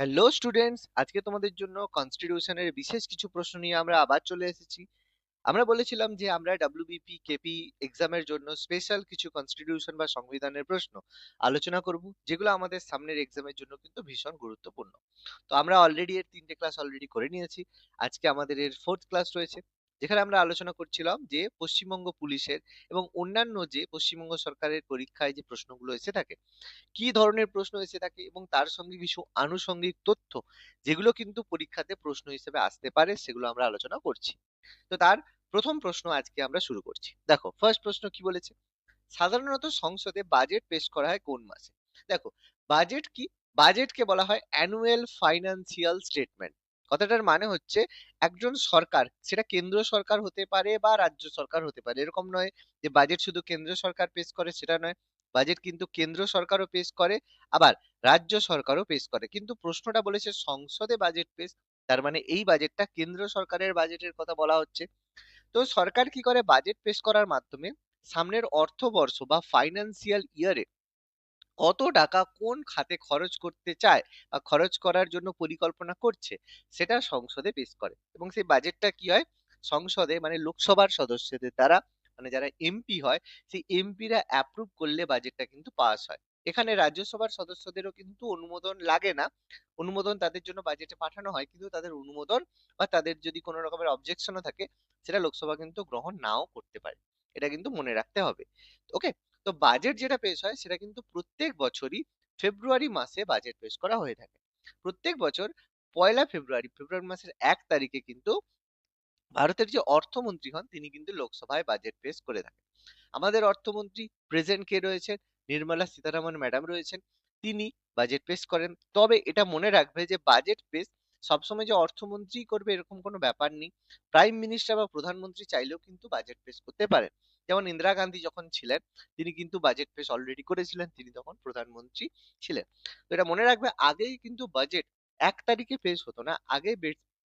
Hello students আজকে তোমাদের জন্য কনস্টিটিউশনের বিশেষ কিছু প্রশ্ন নিয়ে আমরা আবার চলে এসেছি। আমরা বলেছিলাম যে আমরা ডাব্লিউবিপি কেপি এক্সামের জন্য স্পেশাল কিছু কনস্টিটিউশন বা সংবিধানের প্রশ্ন আলোচনা করব, যেগুলো আমাদের সামনের এক্সামের জন্য কিন্তু ভীষণ গুরুত্বপূর্ণ। তো আমরা অলরেডি এর তিনটে ক্লাস অলরেডি করে নিয়েছি। আজকে আমাদের এর ফোর্থ ক্লাস রয়েছে। যেখানে আমরা আলোচনা করছিলাম যে পশ্চিমবঙ্গ পুলিশের এবং অন্যান্য যে পশ্চিমবঙ্গ সরকারের পরীক্ষায় যে প্রশ্নগুলো এসে থাকে, কি ধরনের প্রশ্ন এসে থাকে এবং তার সঙ্গে কিছু আনুষঙ্গিক তথ্য যেগুলো কিন্তু পরীক্ষাতে প্রশ্ন হিসেবে আসতে পারে সেগুলো আমরা আলোচনা করছি। তো তার প্রথম প্রশ্ন আজকে আমরা শুরু করছি। দেখো ফার্স্ট প্রশ্ন কি বলেছে? সাধারণত সংসদে বাজেট পেশ করা হয় কোন মাসে? দেখো বাজেট কি? বাজেটকে বলা হয় অ্যানুয়াল ফাইন্যান্সিয়াল স্টেটমেন্ট কথাটার মানে হচ্ছে একজন সরকার, সেটা কেন্দ্র সরকার হতে পারে বা রাজ্য সরকার হতে পারে। এরকম নয় যে বাজেট শুধু কেন্দ্র সরকার পেশ করে, সেটা নয়। বাজেট কিন্তু কেন্দ্র সরকারও পেশ করে, আবার রাজ্য সরকারও পেশ করে। কিন্তু প্রশ্নটা বলেছে সংসদে বাজেট পেশ তার মানে এই বাজেটটা কেন্দ্র সরকারের বাজেটের কথা বলা হচ্ছে। তো সরকার কি করে বাজেট পেশ করার মাধ্যমে সামনের অর্থবর্ষ বা ফাইন্যান্সিয়াল ইয়ারে কত টাকা কোন খাতে খরচ করতে চায় বা খরচ করার জন্য পরিকল্পনা করছে, সেটা সংসদে পেশ করে। এবং সেই বাজেটটা কি হয়? সংসদে মানে লোকসভার সদস্যদের দ্বারা মানে যারা এমপি হয়, সেই এমপিরা অ্যাপ্রুভ করলে বাজেটটা কিন্তু পাস হয়। এখানে রাজ্যসভার সদস্যদেরও কিন্তু অনুমোদন লাগে না। অনুমোদন তাদের জন্য বাজেটে পাঠানো হয়, কিন্তু তাদের অনুমোদন বা তাদের যদি কোনো রকমের অবজেকশনও থাকে, সেটা লোকসভা কিন্তু গ্রহণ নাও করতে পারে। এটা কিন্তু মনে রাখতে হবে। ওকে তো বাজেট যেটা পেশ হয় সেটা কিন্তু প্রত্যেক বছরই ফেব্রুয়ারি মাসে বাজেট পেশ করা হয়ে থাকে। প্রত্যেক বছর পয়লা ফেব্রুয়ারি ফেব্রুয়ারি মাসের এক তারিখে কিন্তু ভারতের যে অর্থমন্ত্রী হন, তিনি কিন্তু লোকসভায় বাজেট পেশ করে থাকেন। আমাদের অর্থমন্ত্রী প্রেজেন্ট কে রয়েছেন? নির্মলা সীতারামন ম্যাডাম রয়েছেন। তিনি বাজেট পেশ করেন। তবে এটা মনে রাখবে যে বাজেট পেশ সবসময় যে অর্থমন্ত্রী করবে এরকম কোনো ব্যাপার নেই। প্রাইম মিনিস্টার বা প্রধানমন্ত্রী চাইলেও কিন্তু বাজেট পেশ করতে পারেন। যেমন ইন্দিরা গান্ধী যখন ছিলেন, তিনি কিন্তু বাজেট পেশ অলরেডি করেছিলেন, তিনি তখন প্রধানমন্ত্রী ছিলেন। তো এটা মনে রাখবে, আগেই কিন্তু বাজেট এক তারিখে পেশ হতো না, আগে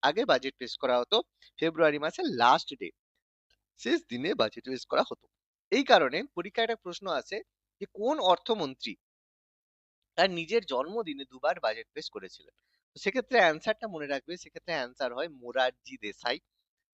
আগে বাজেট পেশ করা হতো ফেব্রুয়ারি মাসের লাস্ট ডে শেষ দিনে বাজেট পেশ করা হতো। এই কারণে পরীক্ষায় একটা প্রশ্ন আছে যে, কোন অর্থমন্ত্রী তার নিজের জন্মদিনে দুবার বাজেট পেশ করেছিলেন? সেক্ষেত্রে অ্যান্সারটা মনে রাখবে, সেক্ষেত্রে অ্যান্সার হয় মোরারজি দেশাই।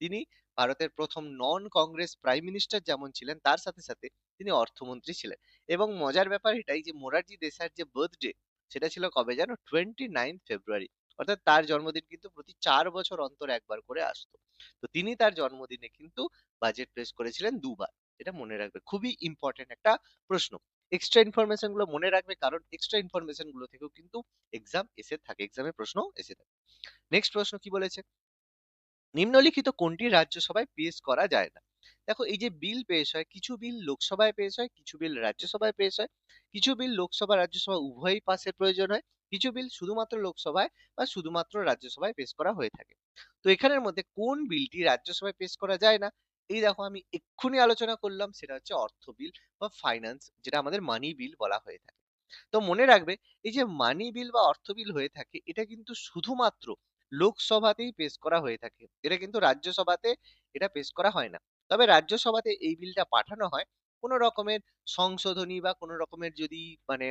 তিনি ভারতের প্রথম নন কংগ্রেস প্রাইম মিনিস্টার যেমন ছিলেন, তার সাথে সাথে তিনি অর্থমন্ত্রী ছিলেন। এবং মজার ব্যাপার এটাই যে মোরারজি দেশাইয়ের যে বার্থডে সেটা ছিল কবে জানো? টোয়েন্টি নাইন ফেব্রুয়ারি অর্থাৎ তার জন্মদিন কিন্তু প্রতি চার বছর অন্তর একবার করে আসতো। তো তিনি তার জন্মদিনে কিন্তু বাজেট পেশ করেছিলেন দুবার। এটা মনে রাখবে, খুবই ইম্পর্টেন্ট একটা প্রশ্ন। এক্সট্রা ইনফরমেশনগুলো মনে রাখবে, কারণ এক্সট্রা ইনফরমেশনগুলো থেকেও কিন্তু এক্সাম এসে থাকে এক্সামে প্রশ্ন এসে থাকে। নেক্সট প্রশ্ন কি বলেছে? নিম্নলিখিত কোনটি রাজ্যসভায় পেশ করা যায় না? দেখো, এই যে বিল পেশ হয়, কিছু বিল লোকসভায় পেশ হয়, কিছু বিল রাজ্যসভায় পেশ হয়, কিছু বিল লোকসভা, রাজ্যসভা উভয়ই পাশের প্রয়োজন হয়, কিছু বিল শুধুমাত্র লোকসভায় বা শুধুমাত্র রাজ্যসভায় পেশ করা হয়ে থাকে। তো এখানের মধ্যে কোন বিলটি রাজ্যসভায় পেশ করা যায় না? এই দেখো, আমি এক্ষুনি আলোচনা করলাম, সেটা হচ্ছে অর্থ বিল বা ফাইন্যান্স যেটা আমাদের মানি বিল বলা হয়ে থাকে। তো মনে রাখবে, এই যে মানি বিল বা অর্থ বিল হয়ে থাকে, এটা কিন্তু শুধুমাত্র লোকসভাতেই পেশ করা হয়ে থাকে। এটা কিন্তু রাজ্যসভাতে এটা পেশ করা হয় না। তবে রাজ্যসভাতে এই বিলটা পাঠানো হয়। কোনো রকমের সংশোধনী বা কোনো রকমের যদি মানে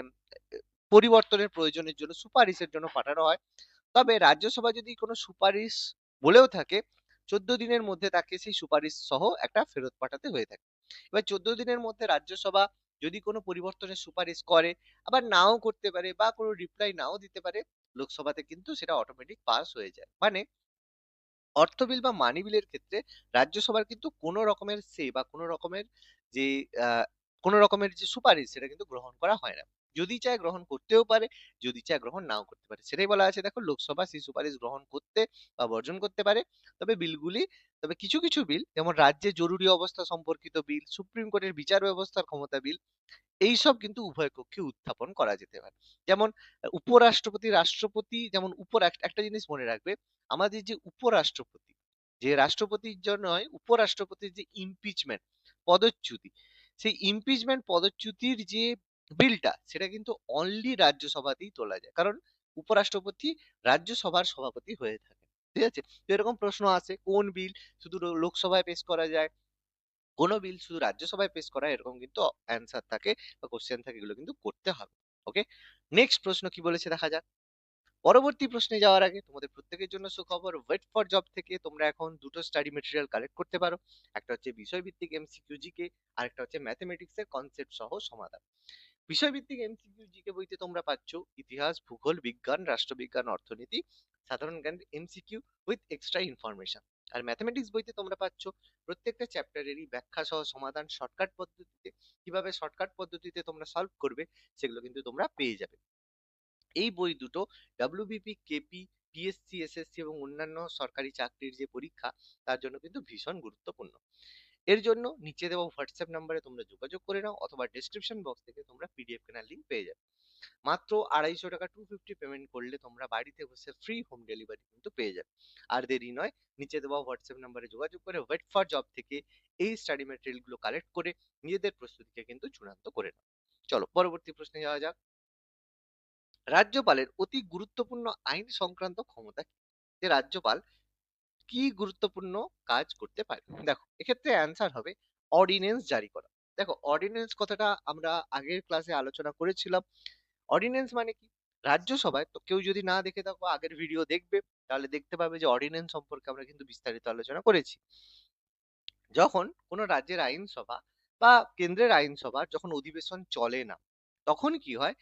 পরিবর্তনের প্রয়োজনের জন্য সুপারিশের জন্য পাঠানো হয়। তবে রাজ্যসভা যদি কোনো সুপারিশ বলেও থাকে, চোদ্দ দিনের মধ্যে তাকে সেই সুপারিশ সহ একটা ফেরত পাঠাতে হয়ে থাকে। এবার চোদ্দ দিনের মধ্যে রাজ্যসভা যদি কোনো পরিবর্তনের সুপারিশ করে, আবার নাও করতে পারে বা কোনো রিপ্লাই নাও দিতে পারে লোকসভাতে কিন্তু সেটা অটোমেটিক পাস হয়ে যায়। মানে অর্থ বিল বা মানি বিলের ক্ষেত্রে রাজ্যসভার কিন্তু কোনো রকমের সে বা কোনো রকমের যে কোনো রকমের যে সুপারিশ সেটা কিন্তু গ্রহণ করা হয় না। যদি চায় গ্রহণ করতেও পারে, যদি চায় গ্রহণ নাও করতে পারে। সেটাই বলা আছে। দেখো, লোকসভা সেই সুপারিশ গ্রহণ করতে বা বর্জন করতে পারে। তবে বিলগুলি, তবে কিছু কিছু বিল, যেমন রাজ্যে জরুরি অবস্থা সম্পর্কিত বিল, সুপ্রিম কোর্টের বিচার ব্যবস্থার ক্ষমতা বিল, এইসব কিন্তু উভয় কক্ষে উত্থাপন করা যেতে পারে। যেমন, উপরাষ্ট্রপতি, রাষ্ট্রপতি, যেমন উপর একটা জিনিস মনে রাখবে, আমাদের যে উপরাষ্ট্রপতি, যে রাষ্ট্রপতির জন্য উপরাষ্ট্রপতির যে ইমপিচমেন্ট পদচ্যুতি, সেই ইমপিচমেন্ট পদচ্যুতির যে বিলটা, সেটা কিন্তু অনলি রাজ্যসভাতেই তোলা যায়। কারণ উপরাষ্ট্রপতি রাজ্যসভার সভাপতি হয়ে থাকে ঠিক আছে? তো এরকম প্রশ্ন আছে কোন বিল শুধু লোকসভায় পেশ করা যায়? কোন বিল শুধু রাজ্যসভায় পেশ করা, এরকম কিন্তু অ্যান্সার থাকে বা কোশ্চেন থাকে, এগুলো কিন্তু করতে হবে। ওকে নেক্সট প্রশ্ন কি বলেছে দেখা যাক? পরবর্তী প্রশ্নে যাওয়ার আগে তোমাদের প্রত্যেকের জন্য সুখবর ওয়েট ফর জব থেকে তোমরা এখন দুটো স্টাডি মেটেরিয়াল কালেক্ট করতে পারো। একটা হচ্ছে বিষয়ভিত্তিক এমসিকিউ জিকে আর একটা হচ্ছে ম্যাথমেটিক্স এর কনসেপ্ট সহ সমাধান। বিষয়ভিত্তিক এমসিকিউ জিকে বইতে তোমরা পাচ্ছ ইতিহাস, ভূগোল, বিজ্ঞান, রাষ্ট্রবিজ্ঞান, অর্থনীতি, সাধারণ জ্ঞান, এমসিকিউ উইথ এক্সট্রা ইনফরমেশন। আর ম্যাথমেটিক্স বইতে তোমরা পাচ্ছ প্রত্যেকটা চ্যাপ্টারেরই ব্যাখ্যা সহ সমাধান শর্টকাট পদ্ধতিতে, কীভাবে শর্টকাট পদ্ধতিতে তোমরা সলভ করবে সেগুলো কিন্তু তোমরা পেয়ে যাবে। এই বই দুটো ডাব্লিউবিপি কেপি পিএসসি এসএসসি এবং অন্যান্য সরকারি চাকরির যে পরীক্ষা, তার জন্য কিন্তু ভীষণ গুরুত্বপূর্ণ। এর জন্য নিচে দেওয়া হোয়াটসঅ্যাপ নাম্বারে তোমরা যোগাযোগ করে নাও অথবা ডেসক্রিপশন বক্স থেকে তোমরা পিডিএফ কেনার লিঙ্ক পেয়ে যাবে। মাত্র আড়াইশো টাকা টু ফিফটি পেমেন্ট করলে তোমরা বাড়িতে বসে ফ্রি হোম ডেলিভারি কিন্তু পেয়ে যাবে। আর দেরি নয়, নিচে দেওয়া হোয়াটসঅ্যাপ নাম্বারে যোগাযোগ করে ওয়েট ফর জব থেকে এই স্টাডি ম্যাটেরিয়ালগুলো কালেক্ট করে নিজেদের প্রস্তুতিকে কিন্তু চূড়ান্ত করে নাও। চলো পরবর্তী প্রশ্নে যাওয়া যাক। রাজ্যপালের অতি গুরুত্বপূর্ণ আইন সংক্রান্ত ক্ষমতা যে রাজ্যপাল কি গুরুত্বপূর্ণ কাজ করতে পারে? দেখো, এক্ষেত্রে অ্যান্সার হবে অর্ডিনেন্স জারি করা। দেখো অর্ডিনেন্স কথাটা আমরা আগের ক্লাসে আলোচনা করেছিলাম। অর্ডিনেন্স মানে কি? রাজ্যসভায় তো কেউ যদি না দেখে থাকো, আগের ভিডিও দেখবে, তাহলে দেখতে পাবে যে অর্ডিনেন্স সম্পর্কে আমরা কিন্তু বিস্তারিত আলোচনা করেছি। যখন কোনো রাজ্যের আইনসভা বা কেন্দ্রের আইনসভার যখন অধিবেশন চলে না, তখন কি হয়?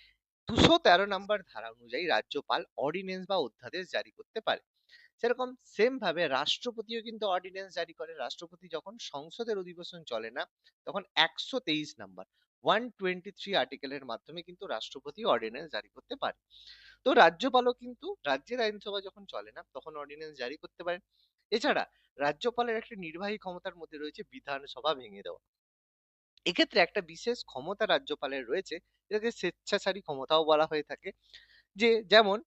দুশো তেরো নম্বর ধারা অনুযায়ী রাজ্যপাল অর্ডিনেন্স বা অধ্যাদেশ জারি করতে পারে। সেরকম সেম ভাবে রাষ্ট্রপতিও কিন্তু অর্ডিনেন্স জারি করে। রাষ্ট্রপতি যখন সংসদের অধিবেশন চলে না, তখন একশো তেইশ নাম্বার ওয়ান টোয়েন্টি থ্রি আর্টিকেলের মাধ্যমে কিন্তু রাষ্ট্রপতি অর্ডিনেন্স জারি করতে পারে। তো রাজ্যপালও কিন্তু, রাজ্যের আইনসভা যখন চলে না, তখন অর্ডিনেন্স জারি করতে পারেন এছাড়া রাজ্যপালের একটা নির্বাহী ক্ষমতার মধ্যে রয়েছে বিধানসভা ভেঙে দেওয়া। এক্ষেত্রে একটা বিশেষ ক্ষমতা রাজ্যপালের রয়েছে যেটাকে স্বেচ্ছাচারী ক্ষমতাও বলা হয়ে থাকে। যে যেমন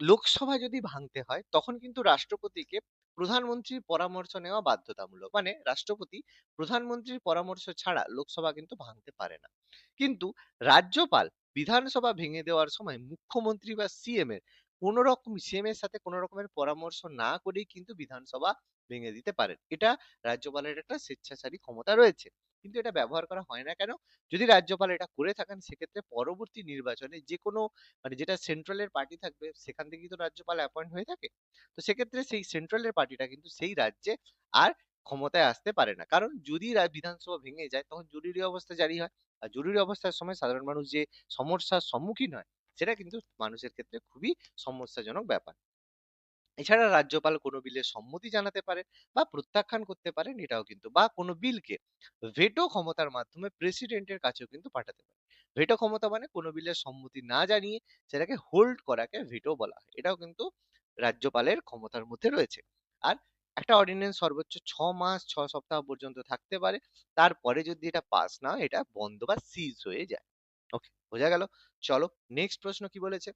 লোকসভা যদি ভাঙতে হয়, তখন কিন্তু রাষ্ট্রপতিকে প্রধানমন্ত্রীর পরামর্শ নেওয়া বাধ্যতামূলক। মানে রাষ্ট্রপতি প্রধানমন্ত্রীর পরামর্শ ছাড়া লোকসভা কিন্তু ভাঙতে পারে না। কিন্তু রাজ্যপাল বিধানসভা ভেঙে দেওয়ার সময় মুখ্যমন্ত্রী বা সিএম এর কোন রকম সিএম এর সাথে কোনো রকমের পরামর্শ না করেই কিন্তু বিধানসভা ভেঙে দিতে পারেন। এটা রাজ্যপালের একটা স্বেচ্ছাচারী ক্ষমতা রয়েছে। কিন্তু এটা ব্যবহার করা হয় না কেন? যদি রাজ্যপাল এটা করে থাকেন, সেক্ষেত্রে পরবর্তী নির্বাচনে যে কোনো মানে যেটা সেন্ট্রালের পার্টি থাকবে, সেখান থেকেই তো রাজ্যপাল অ্যাপয়েন্ট হয়ে থাকে। তো সেক্ষেত্রে সেই সেন্ট্রালের পার্টিটা কিন্তু সেই রাজ্যে আর ক্ষমতায় আসতে পারে না। কারণ যদি বিধানসভা ভেঙে যায়, তখন জরুরি অবস্থা জারি হয়। আর জরুরি অবস্থার সময় সাধারণ মানুষ যে সমস্যার সম্মুখীন হয়, সেটা কিন্তু মানুষের ক্ষেত্রে খুবই সমস্যাজনক ব্যাপার। এছাড়া রাজ্যপাল কোনো বিলে সম্মতি জানাতে পারে বা প্রত্যাখ্যান করতে পারেন এটাও কিন্তু বা কোনো বিলকে ভেটো ক্ষমতার মাধ্যমে প্রেসিডেন্টের কাছেও কিন্তু পাঠাতে পারে। ভেটো ক্ষমতা মানে কোনো বিলের সম্মতি না জানিয়ে সেটাকে হোল্ড করাকে ভেটো বলা হয়। এটাও কিন্তু রাজ্যপালের ক্ষমতার মধ্যে রয়েছে। আর একটা অর্ডিন্যান্স সর্বোচ্চ ছ মাস ছ সপ্তাহ পর্যন্ত থাকতে পারে। তারপরে যদি এটা পাস না হয়, এটা বন্ধ বা সিজ হয়ে যায়। ওকে বোঝা গেল। চলো নেক্সট প্রশ্ন কি বলেছে?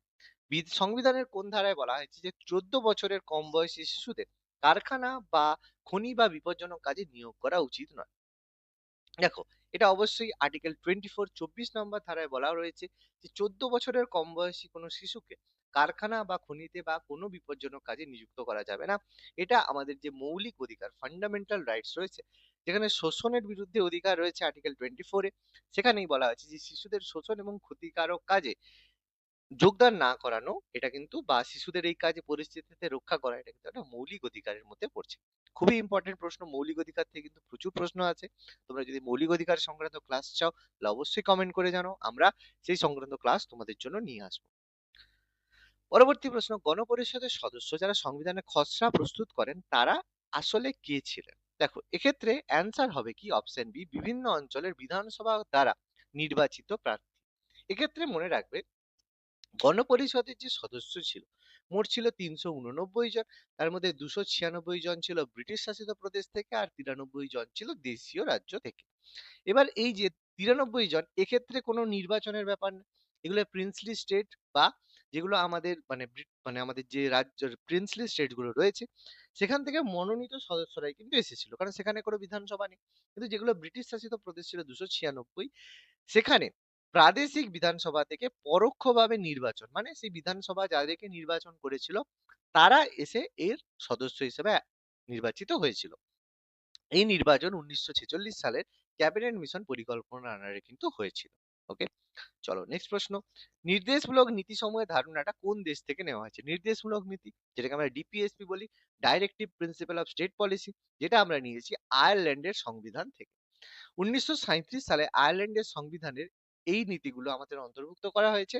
সংবিধানের কোন ধারায় বলা হয়েছে যে চোদ্দ বছরের কম বয়সী শিশুদের কারখানা বা খনি বা বিপজ্জনক কাজে নিয়োগ করা উচিত নয়। দেখো, এটা অবশ্যই আর্টিকেল টোয়েন্টি ফোর চব্বিশ নম্বর ধারায় বলা রয়েছে যে চোদ্দ বছরের কম বয়সী কোনো শিশুকে কারখানা বা খনিতে বা কোনো বিপজ্জনক কাজে নিযুক্ত করা যাবে না। এটা আমাদের যে মৌলিক অধিকার ফান্ডামেন্টাল রাইটস রয়েছে যেখানে শোষণের বিরুদ্ধে অধিকার রয়েছে আর্টিকেল টোয়েন্টি ফোরে সেখানেই বলা হয়েছে যে, শিশুদের শোষণ এবং ক্ষতিকারক কাজে যোগদান না করানো, এটা কিন্তু বা শিশুদের এই কাজে পরিস্থিতিতে রক্ষা করা, এটা কিন্তু একটা মৌলিক অধিকারের মধ্যে পড়ছে। খুবই ইম্পর্টেন্ট প্রশ্ন, মৌলিক অধিকার থেকে কিন্তু প্রচুর প্রশ্ন আছে। তোমরা যদি মৌলিক অধিকার সংক্রান্ত ক্লাস চাও, তাহলে অবশ্যই কমেন্ট করে জানো আমরা সেই সংক্রান্ত ক্লাস তোমাদের জন্য নিয়ে আসব। পরবর্তী প্রশ্ন, গণপরিষদের সদস্য যারা সংবিধানের খসড়া প্রস্তুত করেন, তারা আসলে কে ছিলেন? দেখো, এক্ষেত্রে অ্যান্সার হবে কি অপশন বি বিভিন্ন অঞ্চলের বিধানসভা দ্বারা নির্বাচিত প্রার্থী। এক্ষেত্রে মনে রাখবে, গণপরিষদের যে সদস্য ছিল, মোট ছিল তিনশো উননব্বই জন। তার মধ্যে দুশো ছিয়ানব্বই জন ছিল ব্রিটিশ শাসিত প্রদেশ থেকে আর তিরানব্বই জন ছিল দেশীয় রাজ্য থেকে। এবার এই যে তিরানব্বই জন, এক্ষেত্রে কোনো নির্বাচনের ব্যাপার না। এগুলো প্রিন্সলি স্টেট বা যেগুলো আমাদের মানে মানে আমাদের যে রাজ্য প্রিন্সলি স্টেটগুলো রয়েছে, সেখান থেকে মনোনীত সদস্যরাই কিন্তু এসেছিল। কারণ সেখানে কোনো বিধানসভা নেই। কিন্তু যেগুলো ব্রিটিশ শাসিত প্রদেশ ছিল দুশো ছিয়ানব্বই, সেখানে প্রাদেশিক বিধানসভা থেকে পরোক্ষভাবে নির্বাচন মানে সেই বিধানসভা যাদেরকে নির্বাচন করেছিল, তারা এসে এর সদস্য হিসেবে নির্বাচিত হয়েছিল। এই নির্বাচন উনিশশো ছেচল্লিশ সালের ক্যাবিনেট মিশন পরিকল্পনার আন্ডারে কিন্তু হয়েছিল। ওকে চলো নেক্সট প্রশ্ন। নির্দেশমূলক নীতি সমূহের ধারণাটা কোন দেশ থেকে নেওয়া হয়েছে? নির্দেশমূলক নীতি, যেটাকে আমরা ডিপিএসপি বলি directive principal of state policy যেটা আমরা নিয়েছি আয়ারল্যান্ডের সংবিধান থেকে। উনিশশো সালে আয়ারল্যান্ডের সংবিধানের এই নীতিগুলো আমাদের অন্তর্ভুক্ত করা হয়েছে,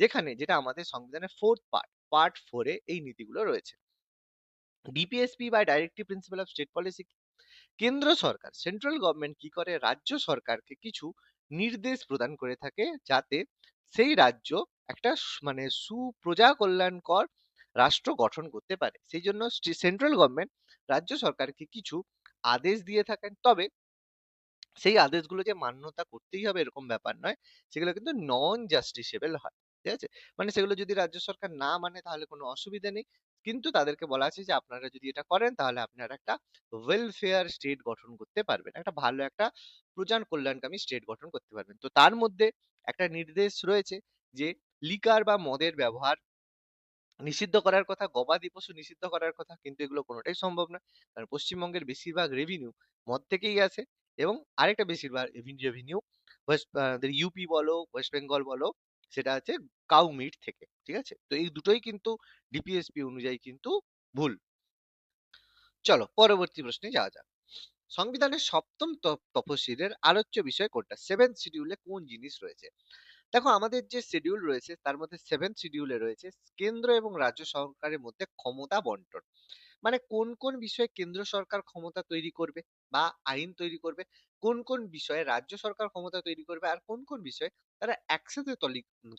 যেখানে যেটা আমাদের সংবিধানের ফোর্থ পার্ট পার্ট ফোরে এই নীতিগুলো রয়েছে। ডিপিএসপি বা directive principal of state policy কেন্দ্র সরকার সেন্ট্রাল গভর্নমেন্ট কি করে? রাজ্য সরকারকে কিছু নির্দেশ প্রদান করে থাকে যাতে সেই রাজ্য একটা মানে সুপ্রজা কল্যাণকর রাষ্ট্র গঠন করতে পারে। সেই জন্য সেন্ট্রাল গভর্নমেন্ট রাজ্য সরকারকে কিছু আদেশ দিয়ে থাকেন। তবে সেই আদেশগুলো যে মান্যতা করতেই হবে এরকম ব্যাপার নয়। সেগুলো কিন্তু নন জাস্টিসেবল হয়। ঠিক আছে? মানে সেগুলো যদি রাজ্য সরকার না মানে তাহলে কোনো অসুবিধা নেই। কিন্তু তাদেরকে বলা আছে যে, আপনারা যদি এটা করেন, তাহলে আপনারা একটা ওয়েলফেয়ার স্টেট গঠন করতে পারবেন। একটা ভালো একটা প্রজান কল্যাণকামী স্টেট গঠন করতে পারবেন। তো তার মধ্যে একটা নির্দেশ রয়েছে যে, লিকার বা মদের ব্যবহার নিষিদ্ধ করার কথা, গবাদি পশু নিষিদ্ধ করার কথা কিন্তু এগুলো কোনোটাই সম্ভব না কারণ পশ্চিমবঙ্গের বেশিরভাগ রেভিনিউ মদ থেকেই আসে এবং আরেকটা বেশিরভাগ রেভিনিউ ওয়েস্ট ইউপি বলো ওয়েস্ট বেঙ্গল বলো, সেটা আছে কাউ মিট থেকে। ঠিক আছে? তো এই দুটোই কিন্তু ডিপিএসপি অনুযায়ী কিন্তু ভুল। চলো পরবর্তী প্রশ্নে যাওয়া যাক। সংবিধানের সপ্তম তফ- তফসিলের আলোচ্য বিষয় কোনটা? সেভেন শিডিউলে কোন জিনিস রয়েছে? দেখো আমাদের যে শিডিউল রয়েছে, তার মধ্যে সেভেন শিডিউলে রয়েছে কেন্দ্র এবং রাজ্য সরকারের মধ্যে ক্ষমতা বন্টন। মানে কোন কোন বিষয়ে কেন্দ্র সরকার ক্ষমতা তৈরি করবে বা আইন তৈরি করবে? কোন কোন বিষয়ে রাজ্য সরকার ক্ষমতা তৈরি করবে? আর কোন কোন বিষয়ে তারা একসাথে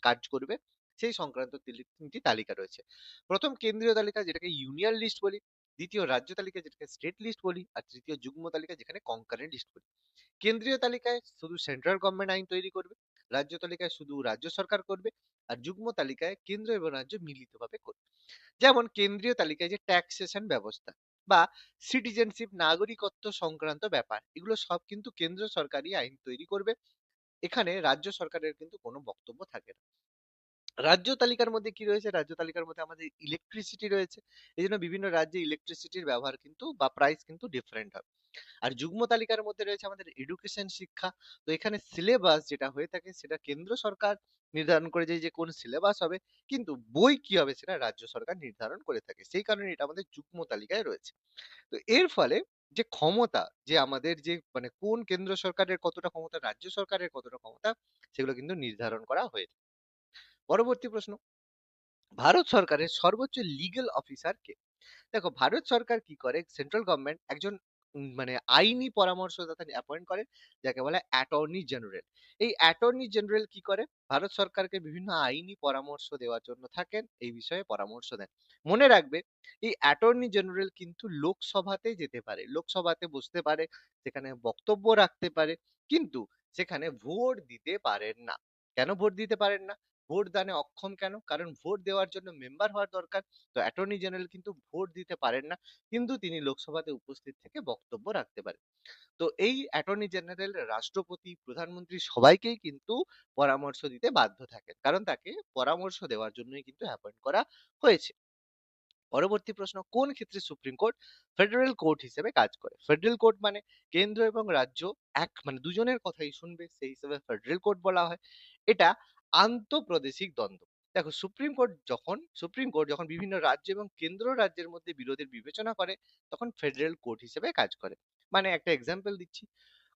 কাজ করবে? সেই সংক্রান্ত তিনটি তালিকা রয়েছে। প্রথম কেন্দ্রীয় তালিকা যেটাকে ইউনিয়ন লিস্ট বলি, দ্বিতীয় রাজ্য তালিকা যেটাকে স্টেট লিস্ট বলি, আর তৃতীয় যুগ্ম তালিকা যেখানে কনকারেন্ট লিস্ট বলি। কেন্দ্রীয় তালিকায় শুধু সেন্ট্রাল গভর্নমেন্ট আইন তৈরি করবে, রাজ্য তালিকায় শুধু রাজ্য সরকার করবে, আর যুগ্ম তালিকায় কেন্দ্র এবং রাজ্য মিলিতভাবে করবে। যেমন কেন্দ্রীয় তালিকায় যে ট্যাক্সেশন ব্যবস্থা বা সিটিজেনশিপ, নাগরিকত্ব সংক্রান্ত ব্যাপার, এগুলো সব কিন্তু কেন্দ্র সরকারই আইন তৈরি করবে। এখানে রাজ্য সরকারের কিন্তু কোনো বক্তব্য থাকে না। রাজ্য তালিকার মধ্যে কি রয়েছে? রাজ্য তালিকার মধ্যে আমাদের ইলেকট্রিসিটি রয়েছে। এই জন্য বিভিন্ন রাজ্যে ইলেকট্রিসিটির ব্যবহার কিন্তু বা প্রাইস কিন্তু ডিফারেন্ট হবে আর যুগ্ম তালিকার মধ্যে রয়েছে আমাদের এডুকেশন শিক্ষা। তো এখানে সিলেবাস যেটা হয়ে থাকে সেটা কেন্দ্র সরকার নির্ধারণ করে যে কোন সিলেবাস হবে, কিন্তু বই কি হবে সেটা রাজ্য সরকার নির্ধারণ করে থাকে। সেই কারণে এটা আমাদের যুগ্ম তালিকায় রয়েছে। তো এর ফলে যে ক্ষমতা, যে আমাদের যে মানে কোন কেন্দ্র সরকারের কতটা ক্ষমতা, রাজ্য সরকারের কতটা ক্ষমতা, সেগুলো কিন্তু নির্ধারণ করা হয়ে থাকে। পরবর্তী প্রশ্ন। ভারত সরকারের সর্বোচ্চ লিগ্যাল অফিসার কে? দেখো, ভারত সরকার কি করে? সেন্ট্রাল গভর্নমেন্ট একজন মানে আইনি পরামর্শদাতা অ্যাপয়েন্ট করে, যাকে বলে অ্যাটর্নি জেনারেল এই অ্যাটর্নি জেনারেল কি করে? ভারত সরকারকে বিভিন্ন আইনি পরামর্শ দেওয়ার জন্য থাকেন, এই বিষয়ে পরামর্শ দেন। মনে রাখবে, এই অ্যাটর্নি জেনারেল কিন্তু লোকসভাতে যেতে পারে, লোকসভাতে বসতে পারে, সেখানে বক্তব্য রাখতে পারে, কিন্তু সেখানে ভোট দিতে পারেন না। কেন ভোট দিতে পারেন না? ভোট দানে অক্ষম কেন? কারণ ভোট দেওয়ার জন্য মেম্বার হওয়ার দরকার। তো অ্যাটর্নি জেনারেল কিন্তু ভোট দিতে পারেন না, কিন্তু তিনি লোকসভাতে উপস্থিত থেকে বক্তব্য রাখতে পারেন। তো এই অ্যাটর্নি জেনারেল রাষ্ট্রপতি, প্রধানমন্ত্রী সবাইকেই কিন্তু পরামর্শ দিতে বাধ্য থাকেন। কারণ তাকে পরামর্শ দেওয়ার জন্যই কিন্তু অ্যাপয়েন্ট করা হয়েছে। পরবর্তী প্রশ্ন, কোন ক্ষেত্রে সুপ্রিম কোর্ট ফেডারেল কোর্ট হিসেবে কাজ করে? ফেডারেল কোর্ট মানে কেন্দ্র এবং রাজ্য এক মানে দুজনের কথাই শুনবে, সেই হিসেবে ফেডারেল কোর্ট বলা হয়। এটা আন্তঃপ্রাদেশিক দ্বন্দ্ব। দেখো সুপ্রিম কোর্ট যখন, সুপ্রিম কোর্ট যখন বিভিন্ন রাজ্য এবং কেন্দ্র রাজ্যের মধ্যে বিরোধের বিবেচনা করে, তখন ফেডারেল কোর্ট হিসেবে কাজ করে। মানে একটা এক্সাম্পল দিচ্ছি।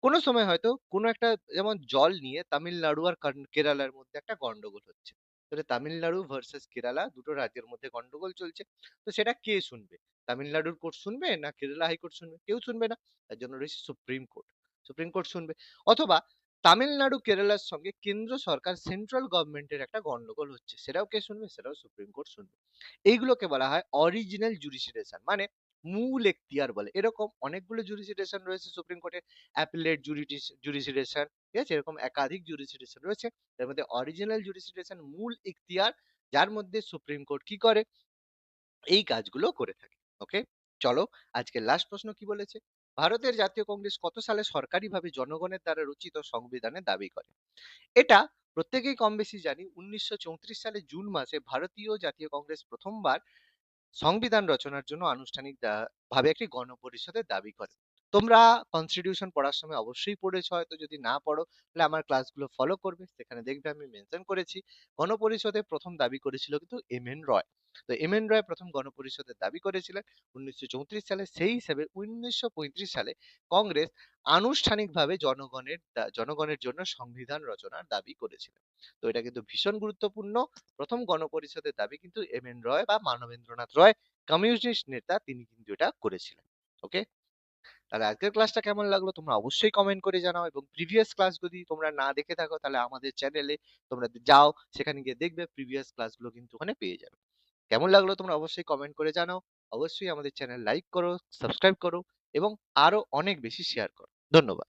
কোনো সময় হয়তো কোনো একটা যেমন জল নিয়ে তামিলনাড়ু আর কেরালার মধ্যে একটা গন্ডগোল হচ্ছে। তাহলে তামিলনাড়ু ভার্সেস কেরালা দুটো রাজ্যের মধ্যে গন্ডগোল চলছে। তো সেটা কে শুনবে? তামিলনাড়ুর কোর্ট শুনবে না কেরালা হাইকোর্ট শুনবে? কেউ শুনবে না। তার জন্য রয়েছে সুপ্রিম কোর্ট। সুপ্রিম কোর্ট শুনবে। অথবা তামিলনাড়ু, কেরালার সঙ্গে কেন্দ্র সরকার, সেন্ট্রাল গভর্নমেন্টের একটা গন্ডগোল হচ্ছে। সেটাও কে শুনবে? সেটাও সুপ্রিম কোর্ট শুনবে। এইগুলোকে বলা হয় অরিজিনাল জুডিশিয়েশন মানে মূল এখতিয়ার বলে। এরকম অনেকগুলো জুডিশিয়েশন রয়েছে সুপ্রিম কোর্টের অ্যাপিলেট জুডিশিয়েশন ঠিক আছে? এরকম একাধিক জুডিশিয়েশন রয়েছে। তার মধ্যে অরিজিনাল জুডিশিয়েশন মূল ইখতিয়ার যার মধ্যে সুপ্রিম কোর্ট কি করে? এই কাজগুলো করে থাকে। ওকে চলো আজকে লাস্ট প্রশ্ন কি বলেছে? ভারতের জাতীয় কংগ্রেস কত সালে সরকারিভাবে জনগণের দ্বারা রচিত সংবিধানে দাবি করে? এটা প্রত্যেকেই কম বেশি জানি, উনিশশো চৌত্রিশ সালে জুন মাসে ভারতীয় জাতীয় কংগ্রেস প্রথমবার সংবিধান রচনার জন্য আনুষ্ঠানিক ভাবে একটি গণপরিষদের দাবি করে। তোমরা কনস্টিটিউশন পড়ার সময় অবশ্যই পড়েছো। হয়তো যদি না পড়ো, তাহলে আমার ক্লাসগুলো ফলো করবে। সেখানে দেখবে আমি মেনশন করেছি। গণপরিষদে প্রথম দাবি করেছিল কিন্তু এম এন রয় তো এম এন রয় প্রথম গণপরিষদের দাবি করেছিলেন উনিশশো চৌত্রিশ সালে। সেই হিসেবে উনিশশো পঁয়ত্রিশ সালে কংগ্রেস আনুষ্ঠানিকভাবে জনগণের জনগণের জন্য সংবিধান রচনার দাবি করেছিলেন। তো এটা কিন্তু ভীষণ গুরুত্বপূর্ণ। প্রথম গণপরিষদের দাবি কিন্তু এম এন রয় বা মানবেন্দ্রনাথ রয় কমিউনিস্ট নেতা, তিনি কিন্তু এটা করেছিলেন। ওকে তাহলে আজকের ক্লাসটা কেমন লাগল? তোমরা অবশ্যই কমেন্ট করে জানাও এবং প্রিভিয়াস ক্লাস যদি তোমরা না দেখে থাকো, তাহলে আমাদের চ্যানেলে তোমরা যাও, সেখানে গিয়ে দেখবে প্রিভিয়াস ক্লাসগুলো কিন্তু ওখানে পেয়ে যাবে। কেমন লাগল তোমরা অবশ্যই কমেন্ট করে জানাও। অবশ্যই আমাদের চ্যানেল লাইক করো সাবস্ক্রাইব করো এবং আরও অনেক বেশি শেয়ার করো। ধন্যবাদ।